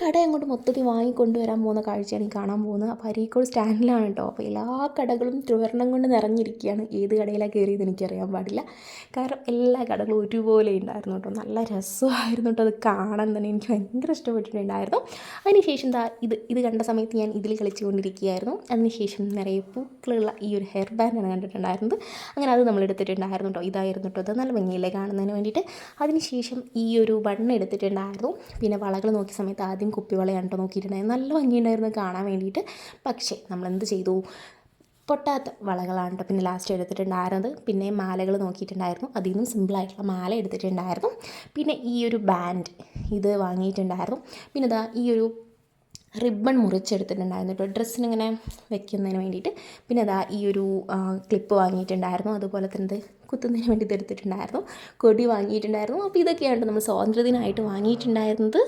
കട അങ്ങോട്ട് മൊത്തത്തിൽ വാങ്ങിക്കൊണ്ടുവരാൻ പോകുന്ന കാഴ്ചയാണ് ഈ കാണാൻ പോകുന്നത്. അപ്പോൾ അരീക്കോട് സ്റ്റാൻഡിലാണ് കേട്ടോ. അപ്പോൾ എല്ലാ കടകളും ത്രിവർണം കൊണ്ട് നിറഞ്ഞിരിക്കുകയാണ്. ഏത് കടയിലാണ് കയറിയത് എനിക്കറിയാൻ പാടില്ല. കാരണം എല്ലാ കടകളും ഒരുപോലെ ഉണ്ടായിരുന്നു കേട്ടോ. നല്ല രസമായിരുന്നു കേട്ടോ അത് കാണാൻ തന്നെ. എനിക്ക് ഭയങ്കര ഇഷ്ടപ്പെട്ടിട്ടുണ്ടായിരുന്നു അതിനുശേഷം ദാ ഇത് ഇത് കണ്ട സമയത്ത് ഞാൻ ഇതിൽ കളിച്ചുകൊണ്ടിരിക്കുകയായിരുന്നു. അതിനുശേഷം നിറയെ പൂക്കളുള്ള ഈ ഒരു ഹെയർ ബാൻഡാണ് കണ്ടിട്ടുണ്ടായിരുന്നത്. അങ്ങനെ അത് നമ്മൾ എടുത്തിട്ടുണ്ടായിരുന്നു കേട്ടോ. ഇതായിരുന്നു കേട്ടോ. അത് നല്ല ഭംഗിയിലെ കാണുന്നതിന് വേണ്ടിയിട്ട്. അതിനുശേഷം ഈ ഒരു ബണ്ണ് എടുത്തിട്ടുണ്ടായിരുന്നു. പിന്നെ വളകൾ നോക്കിയ സമയത്ത് ആദ്യം കുപ്പിവളയാണ് കേട്ടോ നോക്കിയിട്ടുണ്ടായിരുന്നു നല്ല ഭംഗിയുണ്ടായിരുന്നു കാണാൻ വേണ്ടിയിട്ട്. പക്ഷേ നമ്മൾ എന്ത് ചെയ്തു? പൊട്ടാത്ത വളകളാണ് കേട്ടോ പിന്നെ ലാസ്റ്റ് എടുത്തിട്ടുണ്ടായിരുന്നത്. പിന്നെ മാലകൾ നോക്കിയിട്ടുണ്ടായിരുന്നു. അതിൽ നിന്നും സിമ്പിളായിട്ടുള്ള മാല എടുത്തിട്ടുണ്ടായിരുന്നു. പിന്നെ ഈ ഒരു ബാൻഡ് ഇത് വാങ്ങിയിട്ടുണ്ടായിരുന്നു. പിന്നെ ഇതാ ഈ ഒരു റിബൺ മുറിച്ചെടുത്തിട്ടുണ്ടായിരുന്നു കേട്ടോ. ഡ്രസ്സിന് ഇങ്ങനെ വെക്കുന്നതിന് വേണ്ടിയിട്ട്. പിന്നെ അതാ ഈ ഒരു ക്ലിപ്പ് വാങ്ങിയിട്ടുണ്ടായിരുന്നു. അതുപോലെ തന്നെ കുത്തുന്നതിന് വേണ്ടി ഇത് എടുത്തിട്ടുണ്ടായിരുന്നു. കൊടി വാങ്ങിയിട്ടുണ്ടായിരുന്നു. അപ്പോൾ ഇതൊക്കെയാണ് നമ്മൾ സ്വാതന്ത്ര്യദിനമായിട്ട് വാങ്ങിയിട്ടുണ്ടായിരുന്നത്.